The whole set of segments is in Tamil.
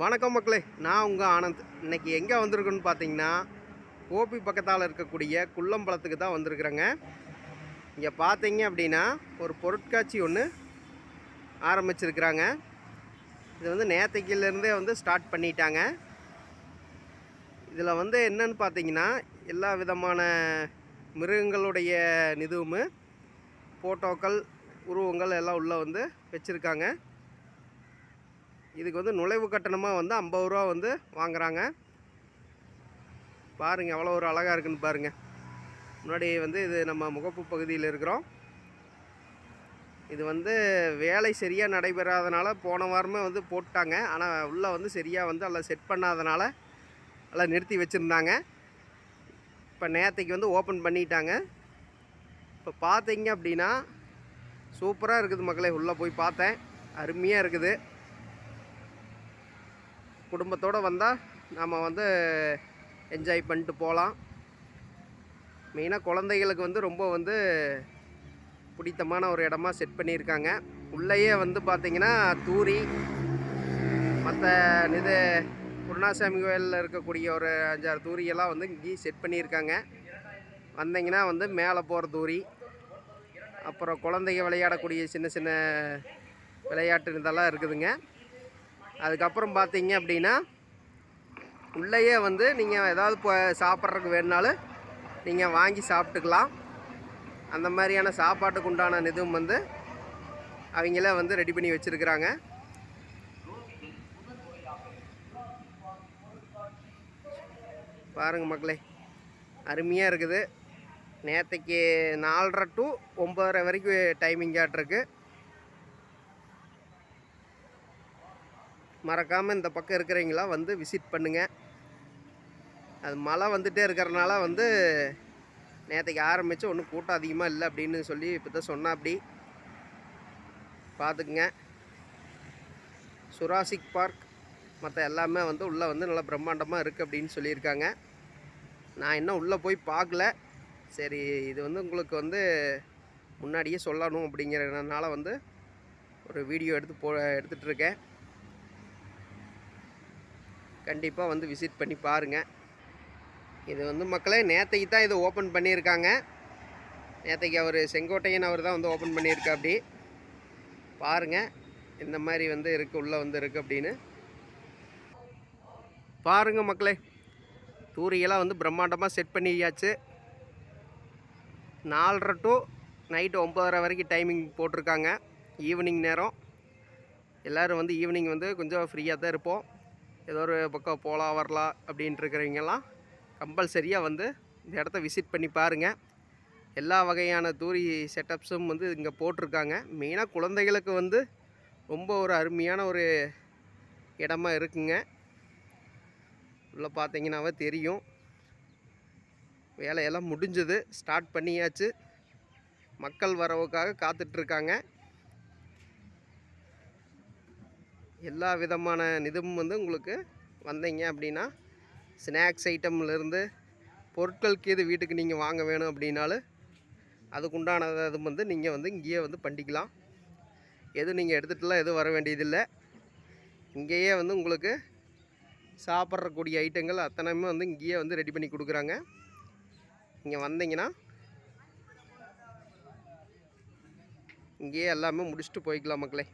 வணக்கம் மக்களே நான் உங்கள் ஆனந்த். இன்னைக்கு எங்கே வந்திருக்குன்னு பார்த்தீங்கன்னா கோபி பக்கத்தால் இருக்கக்கூடிய குள்ளம்பலத்துக்கு தான் வந்திருக்குறேங்க. இங்கே பார்த்தீங்க அப்படின்னா ஒரு பொருட்காட்சி ஒன்று ஆரம்பிச்சிருக்கிறாங்க. இது வந்து நேத்தைக்கிலேருந்தே வந்து ஸ்டார்ட் பண்ணிட்டாங்க. இதில் வந்து என்னன்னு பார்த்தீங்கன்னா எல்லா விதமான மிருகங்களுடைய நிதுவும் ஃபோட்டோக்கள் உருவங்கள் எல்லாம் உள்ளே வந்து வச்சுருக்காங்க. இதுக்கு வந்து நுழைவு கட்டணமாக வந்து ஐம்பது ரூபா வந்து வாங்குறாங்க. பாருங்கள் எவ்வளோ ஒரு அழகாக இருக்குன்னு பாருங்கள் முன்னாடி வந்து இது நம்ம முகப்பு பகுதியில் இருக்கிறோம். இது வந்து வேலை சரியாக நடைபெறாதனால போன வாரமே வந்து போட்டாங்க. ஆனால் உள்ளே வந்து சரியாக வந்து எல்லாம் செட் பண்ணாதனால எல்லாம் நிறுத்தி வச்சுருந்தாங்க. இப்போ நேற்றுக்கு வந்து ஓப்பன் பண்ணிட்டாங்க. இப்போ பார்த்தீங்க அப்படின்னா சூப்பராக இருக்குது மக்களே உள்ளே போய் பார்த்தேன். அருமையாக இருக்குது. குடும்பத்தோடு வந்தால் நாம் வந்து என்ஜாய் பண்ணிட்டு போகலாம் மெயினாக குழந்தைகளுக்கு வந்து ரொம்ப வந்து பிடித்தமான ஒரு இடமா செட் பண்ணியிருக்காங்க. உள்ளேயே வந்து பார்த்திங்கன்னா தூரி மற்ற இது குருணாசாமி கோயிலில் இருக்கக்கூடிய ஒரு அஞ்சாறு தூரியெல்லாம் வந்து இங்கேயும் செட் பண்ணியிருக்காங்க. வந்தீங்கன்னா வந்து மேலே போகிற தூரி அப்புறம் குழந்தைங்க விளையாடக்கூடிய சின்ன சின்ன விளையாட்டு இதெல்லாம் இருக்குதுங்க. அதுக்கப்புறம் பார்த்தீங்க அப்படின்னா உள்ளேயே வந்து நீங்கள் ஏதாவது இப்போ சாப்பிட்றதுக்கு வேணுனாலும் நீங்கள் வாங்கி சாப்பிட்டுக்கலாம். அந்த மாதிரியான சாப்பாட்டுக்கு உண்டான இதுவும் வந்து அவங்களே வந்து ரெடி பண்ணி வச்சுருக்குறாங்க. பாருங்கள் மக்களே அருமையாக இருக்குது. நேற்றுக்கு நாலரை டு ஒம்பதரை வரைக்கும் டைமிங் ஆட்டிருக்கு. மறக்காமல் இந்த பக்கம் இருக்கிறவங்களா வந்து விசிட் பண்ணுங்கள் அது மழை வந்துகிட்டே இருக்கிறனால வந்து நேற்றுக்கு ஆரம்பித்து ஒன்றும் கூட்டம் அதிகமாக இல்லை அப்படின்னு சொல்லி இப்போ தான் சொன்னா அப்படி பார்த்துக்குங்க சுராசிக் பார்க் மற்ற எல்லாமே வந்து உள்ளே வந்து நல்லா பிரம்மாண்டமாக இருக்குது அப்படின்னு சொல்லியிருக்காங்க. நான் இன்னும் உள்ளே போய் பார்க்கல சரி இது வந்து உங்களுக்கு வந்து முன்னாடியே சொல்லணும் அப்படிங்கிறதுனால வந்து ஒரு வீடியோ எடுத்து போ எடுத்துகிட்ருக்கேன் கண்டிப்பாக வந்து விசிட் பண்ணி பாருங்கள் இது வந்து மக்களே நேற்றைக்கு தான் இது ஓப்பன் பண்ணியிருக்காங்க. நேற்றைக்கு அவர் செங்கோட்டையன் அவர் தான் வந்து ஓப்பன் பண்ணியிருக்கா அப்படி. பாருங்கள் இந்த மாதிரி வந்து இருக்குது உள்ளே வந்து இருக்குது அப்படின்னு. பாருங்கள் மக்களே தூரியெல்லாம் வந்து பிரம்மாண்டமாக செட் பண்ணியாச்சு. நாலரை டு நைட்டு ஒம்பதரை வரைக்கும் டைமிங் போட்டிருக்காங்க. ஈவினிங் நேரம். எல்லோரும் வந்து ஈவினிங் வந்து கொஞ்சம் ஃப்ரீயாக தான் இருப்போம். ஏதோ ஒரு பக்கம் போகலாம் வரலாம் அப்படின்ட்டு இருக்கிறவங்கெல்லாம் கம்பல்சரியாக வந்து இந்த இடத்த விசிட் பண்ணி பாருங்கள் எல்லா வகையான தூரி செட்டப்ஸும் வந்து இங்கே போட்டிருக்காங்க. மெயினாக குழந்தைகளுக்கு வந்து ரொம்ப ஒரு அருமையான ஒரு இடமா இருக்குங்க. உள்ளே பார்த்தீங்கன்னாவே தெரியும். வேலையெல்லாம் முடிஞ்சது. ஸ்டார்ட் பண்ணியாச்சு. மக்கள் வரவுக்காக காத்துட்ருக்காங்க. எல்லா விதமான இதுவும் வந்து உங்களுக்கு வந்தீங்க அப்படின்னா ஸ்நாக்ஸ் ஐட்டம்லேருந்து பொருட்களுக்கு எது வீட்டுக்கு நீங்கள் வாங்க வேணும் அப்படின்னாலும் அதுக்குண்டான இது வந்து நீங்கள் வந்து இங்கேயே வந்து பண்ணிக்கலாம். எதுவும் நீங்கள் எடுத்துகிட்டுலாம் எதுவும் வர வேண்டியதில்லை. இங்கேயே வந்து உங்களுக்கு சாப்பிட்றக்கூடிய ஐட்டங்கள் அத்தனையுமே வந்து இங்கேயே வந்து ரெடி பண்ணி கொடுக்குறாங்க. இங்கே வந்தீங்கன்னா இங்கேயே எல்லாமே முடிச்சுட்டு போய்க்கலாம் மக்களே.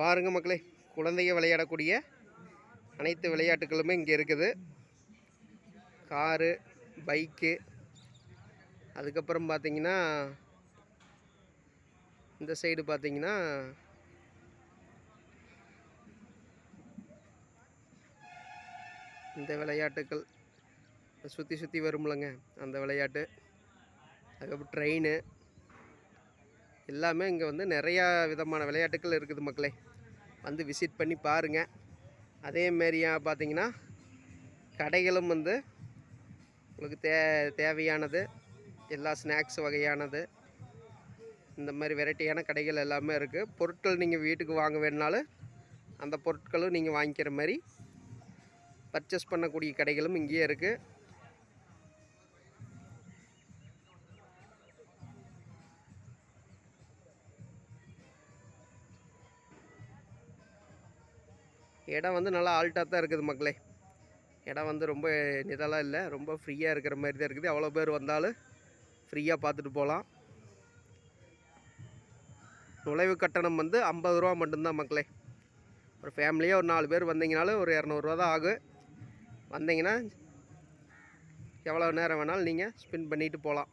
பாருங்கள் மக்களே குழந்தைங்க விளையாடக்கூடிய அனைத்து விளையாட்டுகளுமே இங்கே இருக்குது. காரு பைக்கு அதுக்கப்புறம் பார்த்தீங்கன்னா இந்த சைடு பார்த்தீங்கன்னா இந்த விளையாட்டுக்கள் சுற்றி சுற்றி வரும்லங்க அந்த விளையாட்டு. அதுக்கப்புறம் ட்ரெயின் எல்லாமே இங்கே வந்து நிறையா விதமான விளையாட்டுகள் இருக்குது மக்களே. வந்து விசிட் பண்ணி பாருங்கள் அதேமாரியா பார்த்தீங்கன்னா கடைகளும் வந்து உங்களுக்கு தே தேவையானது எல்லா ஸ்நாக்ஸ் வகையானது இந்த மாதிரி வெரைட்டியான கடைகள் எல்லாமே இருக்குது பொருட்கள் நீங்கள் வீட்டுக்கு வாங்க வேணுனாலும் அந்த பொருட்களும் நீங்கள் வாங்கிக்கிற மாதிரி பர்ச்சேஸ் பண்ணக்கூடிய கடைகளும் இங்கேயே இருக்குது இடம் வந்து நல்லா ஆல்ட்டாக தான் இருக்குது மக்களே. இடம் வந்து ரொம்ப நிதலாக இல்லை ரொம்ப ஃப்ரீயாக இருக்கிற மாதிரி தான் இருக்குது. எவ்வளோ பேர் வந்தாலும் ஃப்ரீயாக பார்த்துட்டு போகலாம். நுழைவு கட்டணம் வந்து ஐம்பது ரூபா மட்டும்தான் மக்களே. ஒரு ஃபேமிலியாக ஒரு நாலு பேர் வந்தீங்கனாலும் ஒரு இரநூறுவா தான் ஆகும். வந்தீங்கன்னா எவ்வளோ நேரம் வேணாலும் நீங்கள் ஸ்பெண்ட் பண்ணிட்டு போகலாம்.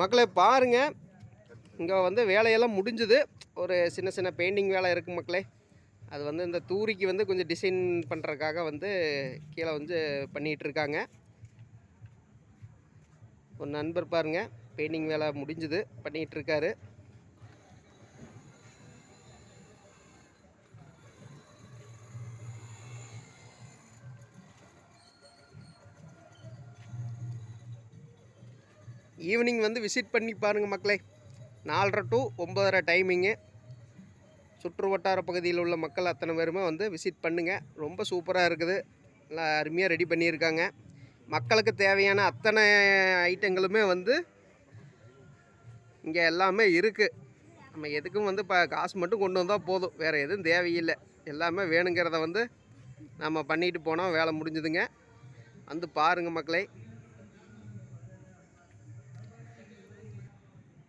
மக்களே பாருங்கள் இங்கே வந்து வேலையெல்லாம் முடிஞ்சுது. ஒரு சின்ன சின்ன பெயிண்டிங் வேலை இருக்குது மக்களே. அது வந்து இந்த தூரிக்கு வந்து கொஞ்சம் டிசைன் பண்ணுறதுக்காக வந்து கீழே வந்து பண்ணிகிட்ருக்காங்க ஒரு நண்பர் பாருங்கள் பெயிண்டிங் வேலை முடிஞ்சுது பண்ணிகிட்ருக்காரு ஈவினிங் வந்து விசிட் பண்ணி பாருங்கள் மக்களே. நாலரை டு ஒம்பதரை டைமிங்கு சுற்று வட்டார பகுதியில் உள்ள மக்கள் அத்தனை பேருமே வந்து விசிட் பண்ணுங்கள் ரொம்ப சூப்பராக இருக்குது. நல்லா அருமையாக ரெடி பண்ணியிருக்காங்க. மக்களுக்கு தேவையான அத்தனை ஐட்டங்களுமே வந்து இங்கே எல்லாமே இருக்குது நம்ம எதுக்கும் வந்து இப்போ காசு மட்டும் கொண்டு வந்தால் போதும். வேறு எதுவும் தேவையில்லை. எல்லாமே வேணுங்கிறத வந்து நம்ம பண்ணிட்டு போனோம் வேலை முடிஞ்சுதுங்க. வந்து பாருங்கள் மக்களை.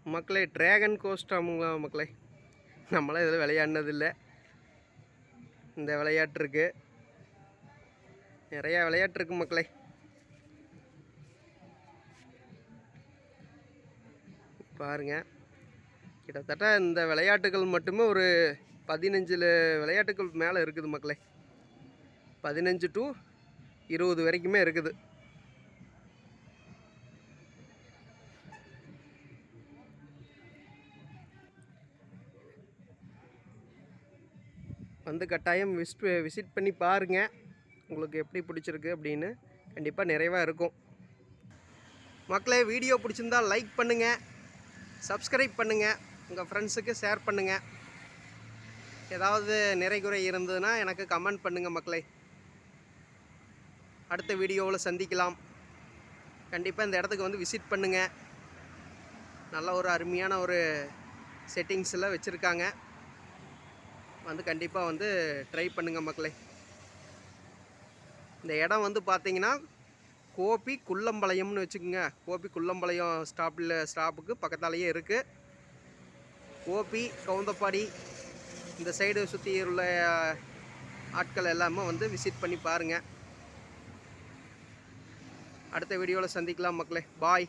மக்களே ட்ராகன் கோஸ்டாமுங்களா மக்களே. நம்மளாம் இதில் விளையாடினதில்லை. இந்த விளையாட்டு இருக்கு. நிறையா விளையாட்டு இருக்கு மக்களே. பாருங்க. கிட்டத்தட்ட இந்த விளையாட்டுகள் மட்டுமே ஒரு பதினஞ்சில் விளையாட்டுகள் மேலே இருக்குது மக்களே. பதினஞ்சு டு இருபது வரைக்குமே இருக்குது. வந்து கட்டாயம் விசிட் விசிட் பண்ணி பாருங்கள் உங்களுக்கு எப்படி பிடிச்சிருக்கு அப்படின்னு கண்டிப்பாக நிறைவாக இருக்கும். மக்களே வீடியோ பிடிச்சிருந்தா லைக் பண்ணுங்கள் சப்ஸ்கிரைப் பண்ணுங்கள் உங்கள் ஃப்ரெண்ட்ஸுக்கு ஷேர் பண்ணுங்கள் ஏதாவது நிறைகுறை இருந்ததுன்னா எனக்கு கமெண்ட் பண்ணுங்கள் மக்களே. அடுத்த வீடியோவில் சந்திக்கலாம். கண்டிப்பாக இந்த இடத்துக்கு வந்து விசிட் பண்ணுங்கள் நல்ல ஒரு அருமையான ஒரு செட்டிங்ஸில் வச்சுருக்காங்க. வந்து கண்டிப்பாக வந்து ட்ரை பண்ணுங்கள் மக்களே. இந்த இடம் வந்து பார்த்தீங்கன்னா கோபி குள்ளம்பாளையம்னு வச்சுக்கோங்க. கோபி குள்ளம்பாளையம் ஸ்டாப்பில் ஸ்டாப்புக்கு பக்கத்தாலேயே இருக்குது கோபி கவுந்தப்பாடி இந்த சைடு சுற்றி உள்ள ஆட்கள் எல்லாமே வந்து விசிட் பண்ணி பாருங்கள் அடுத்த வீடியோவில் சந்திக்கலாம் மக்களே. பாய்